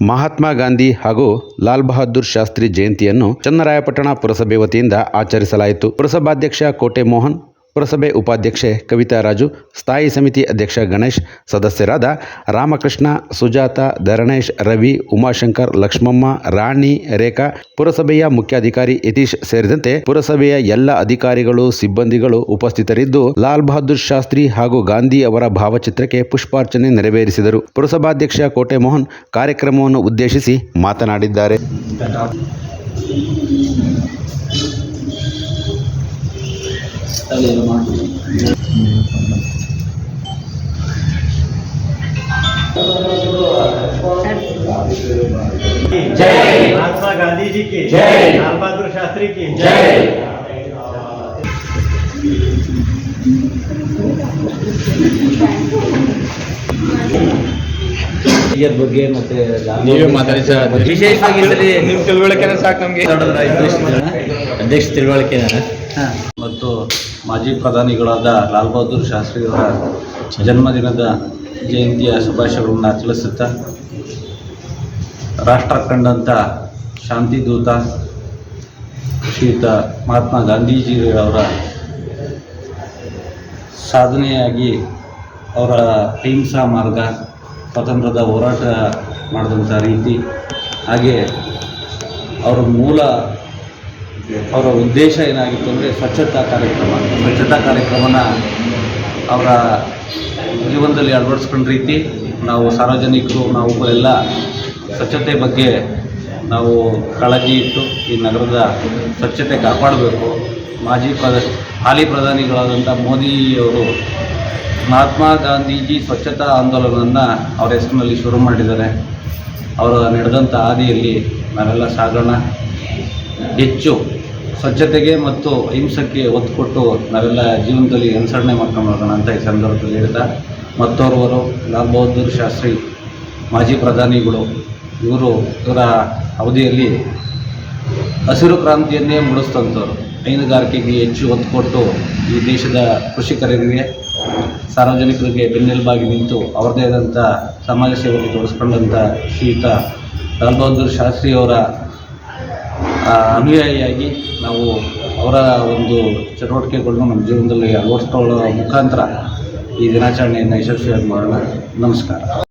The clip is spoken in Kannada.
ಮಹಾತ್ಮ ಗಾಂಧಿ ಹಾಗೂ ಲಾಲ್ ಬಹದ್ದೂರ್ ಶಾಸ್ತ್ರಿ ಜಯಂತಿಯನ್ನು ಚನ್ನರಾಯಪಟ್ಟಣ ಪುರಸಭೆ ವತಿಯಿಂದ ಆಚರಿಸಲಾಯಿತು. ಪುರಸಭಾಧ್ಯಕ್ಷ ಕೋಟೆ ಮೋಹನ್ ಪುರಸಭೆ ಉಪಾಧ್ಯಕ್ಷೆ ಕವಿತಾ ರಾಜು, ಸ್ಥಾಯಿ ಸಮಿತಿ ಅಧ್ಯಕ್ಷ ಗಣೇಶ್, ಸದಸ್ಯರಾದ ರಾಮಕೃಷ್ಣ, ಸುಜಾತ, ಧರಣೇಶ್, ರವಿ, ಉಮಾಶಂಕರ್, ಲಕ್ಷ್ಮಮ್ಮ, ರಾಣಿ, ರೇಖಾ, ಪುರಸಭೆಯ ಮುಖ್ಯಾಧಿಕಾರಿ ಯತೀಶ್ ಸೇರಿದಂತೆ ಪುರಸಭೆಯ ಎಲ್ಲ ಅಧಿಕಾರಿಗಳು, ಸಿಬ್ಬಂದಿಗಳು ಉಪಸ್ಥಿತರಿದ್ದು, ಲಾಲ್ ಬಹದ್ದೂರ್ ಶಾಸ್ತ್ರಿ ಹಾಗೂ ಗಾಂಧಿ ಅವರ ಭಾವಚಿತ್ರಕ್ಕೆ ಪುಷ್ಪಾರ್ಚನೆ ನೆರವೇರಿಸಿದರು. ಪುರಸಭಾಧ್ಯಕ್ಷ ಕೋಟೆ ಮೋಹನ್ ಕಾರ್ಯಕ್ರಮವನ್ನು ಉದ್ದೇಶಿಸಿ ಮಾತನಾಡಿದ್ದಾರೆ. ಸ್ಥಳೀಯರು ಮಾಡ್ತೀವಿ. ಜೈ ಮಹಾತ್ಮ ಗಾಂಧೀಜಿ ಕಿ ಜೈ ಲಾಲ್ ಬಹದ್ದೂರ್ ಶಾಸ್ತ್ರಿ ಕಿ ಜೈ ಬಗ್ಗೆ ಮತ್ತೆ ವಿಶೇಷವಾಗಿ ನಿಮ್ಮ ತಿಳುವಳಿಕೆನೇ ಸಾಕು ನಮಗೆ. ಅಧ್ಯಕ್ಷ ತಿಳುವಳಿಕೆನ ಮತ್ತು ಮಾಜಿ ಪ್ರಧಾನಿಗಳಾದ ಲಾಲ್ ಬಹದ್ದೂರ್ ಶಾಸ್ತ್ರಿಯವರ ಜನ್ಮದಿನದ ಜಯಂತಿಯ ಶುಭಾಶಯಗಳನ್ನು ತಿಳಿಸುತ್ತಾ ರಾಷ್ಟ್ರ ಕಂಡಂಥ ಶಾಂತಿದೂತ ಶ್ರೀಯುತ ಮಹಾತ್ಮ ಗಾಂಧೀಜಿಯವರ ಸಾಧನೆಯಾಗಿ ಅವರ ಅಹಿಂಸಾ ಮಾರ್ಗ, ಸ್ವಾತಂತ್ರ್ಯದ ಹೋರಾಟ ಮಾಡಿದಂಥ ರೀತಿ, ಹಾಗೆ ಅವರ ಮೂಲ ಅವರ ಉದ್ದೇಶ ಏನಾಗಿತ್ತು ಅಂದರೆ ಸ್ವಚ್ಛತಾ ಕಾರ್ಯಕ್ರಮ. ಸ್ವಚ್ಛತಾ ಕಾರ್ಯಕ್ರಮನ ಅವರ ಜೀವನದಲ್ಲಿ ಅಳವಡಿಸ್ಕೊಂಡ ರೀತಿ ನಾವು ಸಾರ್ವಜನಿಕರು, ನಾವು ಎಲ್ಲ ಸ್ವಚ್ಛತೆ ಬಗ್ಗೆ ನಾವು ಕಾಳಜಿ ಇಟ್ಟು ಈ ನಗರದ ಸ್ವಚ್ಛತೆ ಕಾಪಾಡಬೇಕು. ಮಾಜಿ ಪ್ರಧ ಹಾಲಿ ಪ್ರಧಾನಿಗಳಾದಂಥ ಮೋದಿಯವರು ಮಹಾತ್ಮ ಗಾಂಧೀಜಿ ಸ್ವಚ್ಛತಾ ಆಂದೋಲನವನ್ನು ಅವರ ಹೆಸರಿನಲ್ಲಿ ಶುರು ಮಾಡಿದ್ದಾರೆ. ಅವರ ನಡೆದಂಥ ಹಾದಿಯಲ್ಲಿ ನಾವೆಲ್ಲ ಸಾಗೋಣ. ಹೆಚ್ಚು ಸ್ವಚ್ಛತೆಗೆ ಮತ್ತು ಅಹಿಂಸಕ್ಕೆ ಒತ್ತು ಕೊಟ್ಟು ನಾವೆಲ್ಲ ಜೀವನದಲ್ಲಿ ಅನುಸರಣೆ ಮಾಡ್ಕೊಂಡು ಹೋಗೋಣ ಅಂತ ಈ ಸಂದರ್ಭದಲ್ಲಿ ಹೇಳ್ತಾ, ಮತ್ತೋರ್ವರು ಲಾಲ್ ಬಹದ್ದೂರ್ ಶಾಸ್ತ್ರಿ, ಮಾಜಿ ಪ್ರಧಾನಿಗಳು, ಇವರು ಇವರ ಅವಧಿಯಲ್ಲಿ ಹಸಿರು ಕ್ರಾಂತಿಯನ್ನೇ ಮೂಡಿಸ್ತಂಥವ್ರು ಹೈನುಗಾರಿಕೆಗೆ ಹೆಚ್ಚು ಒತ್ತು ಕೊಟ್ಟು ಈ ದೇಶದ ಕೃಷಿಕರಿಗೆ ಸಾರ್ವಜನಿಕರಿಗೆ ಬೆನ್ನೆಲುಬಾಗಿ ನಿಂತು ಅವರದೇ ಆದಂಥ ಸಮಾಜ ಸೇವೆಯಲ್ಲಿ ತೋರಿಸ್ಕೊಂಡಂಥ ಶ್ರೀಯುತ ಲಾಲ್ ಬಹದ್ದೂರ್ ಶಾಸ್ತ್ರಿಯವರ ಅನುಯಾಯಿಯಾಗಿ ನಾವು ಅವರ ಒಂದು ಚಟುವಟಿಕೆಗಳನ್ನು ನಮ್ಮ ಜೀವನದಲ್ಲಿ ಅಳವಡಿಸ್ಕೊಳ್ಳೋ ಮುಖಾಂತರ ಈ ದಿನಾಚರಣೆಯನ್ನು ಯಶಸ್ವಿಯಾಗಿ ಮಾಡೋಣ. ನಮಸ್ಕಾರ.